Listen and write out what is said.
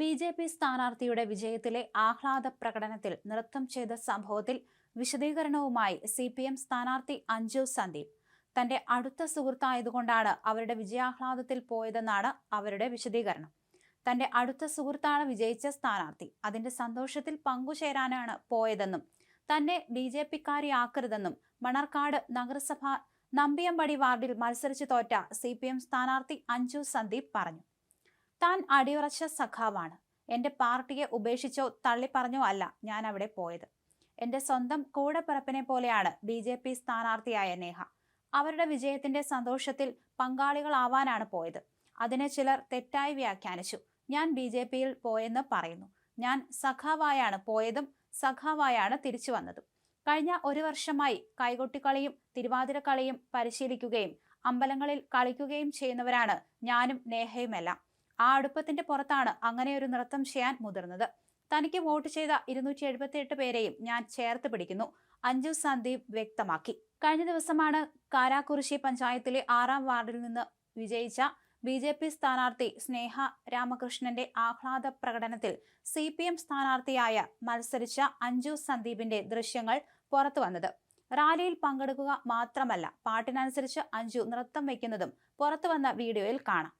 B J P സ്ഥാനാർത്ഥിയുടെ വിജയത്തിലെ ആഹ്ലാദ പ്രകടനത്തിൽ നൃത്തം ചെയ്ത സംഭവത്തിൽ വിശദീകരണവുമായി സി പി എം സ്ഥാനാർത്ഥി അഞ്ജു സന്ദീപ്. തന്റെ അടുത്ത സുഹൃത്തായതുകൊണ്ടാണ് അവരുടെ വിജയാഹ്ലാദത്തിൽ പോയതെന്നാണ് അവരുടെ വിശദീകരണം. തന്റെ അടുത്ത സുഹൃത്താണ് വിജയിച്ച സ്ഥാനാർത്ഥി. അതിന്റെ സന്തോഷത്തിൽ പങ്കുചേരാനാണ് പോയതെന്നും തന്നെ ബി ജെ പിക്കാരിയാക്കരുതെന്നും മണർക്കാട് നഗരസഭ നമ്പിയമ്പടി വാർഡിൽ മത്സരിച്ചു തോറ്റ സി പി എം സ്ഥാനാർത്ഥി അഞ്ജു സന്ദീപ് പറഞ്ഞു. താൻ അടിയുറച്ച സഖാവാണ്. എന്റെ പാർട്ടിയെ ഉപേക്ഷിച്ചോ തള്ളിപ്പറഞ്ഞോ അല്ല ഞാൻ അവിടെ പോയത്. എന്റെ സ്വന്തം കൂടപ്പിറപ്പിനെ പോലെയാണ് ബി ജെ പി സ്ഥാനാർത്ഥിയായ നേഹ. അവരുടെ വിജയത്തിന്റെ സന്തോഷത്തിൽ പങ്കാളികളാവാനാണ് പോയത്. അതിനെ ചിലർ തെറ്റായി വ്യാഖ്യാനിച്ചു. ഞാൻ ബി ജെ പിയിൽ പോയെന്ന് പറയുന്നു. ഞാൻ സഖാവായാണ് പോയതും സഖാവായാണ് തിരിച്ചു വന്നതും. കഴിഞ്ഞ ഒരു വർഷമായി കൈകൊട്ടിക്കളിയും തിരുവാതിരക്കളിയും പരിശീലിക്കുകയും അമ്പലങ്ങളിൽ കളിക്കുകയും ചെയ്യുന്നവരാണ് ഞാനും നേഹയുമെല്ലാം. ആ അടുപ്പത്തിന്റെ പുറത്താണ് അങ്ങനെ ഒരു നൃത്തം ചെയ്യാൻ മുതിർന്നത്. തനിക്ക് വോട്ട് ചെയ്ത ഇരുന്നൂറ്റി എഴുപത്തിയെട്ട് പേരെയും ഞാൻ ചേർത്ത് പിടിക്കുന്നു. അഞ്ജു സന്ദീപ് വ്യക്തമാക്കി. കഴിഞ്ഞ ദിവസമാണ് കാരാക്കുറിശി പഞ്ചായത്തിലെ ആറാം വാർഡിൽ നിന്ന് വിജയിച്ച ബി ജെ പി സ്ഥാനാർത്ഥി സ്നേഹ രാമകൃഷ്ണന്റെ ആഹ്ലാദ പ്രകടനത്തിൽ സി പി എം സ്ഥാനാർത്ഥിയായ മത്സരിച്ച അഞ്ജു സന്ദീപിന്റെ ദൃശ്യങ്ങൾ പുറത്തു വന്നത്. റാലിയിൽ പങ്കെടുക്കുക മാത്രമല്ല പാട്ടിനനുസരിച്ച് അഞ്ജു നൃത്തം വയ്ക്കുന്നതും പുറത്തു വന്ന വീഡിയോയിൽ കാണാം.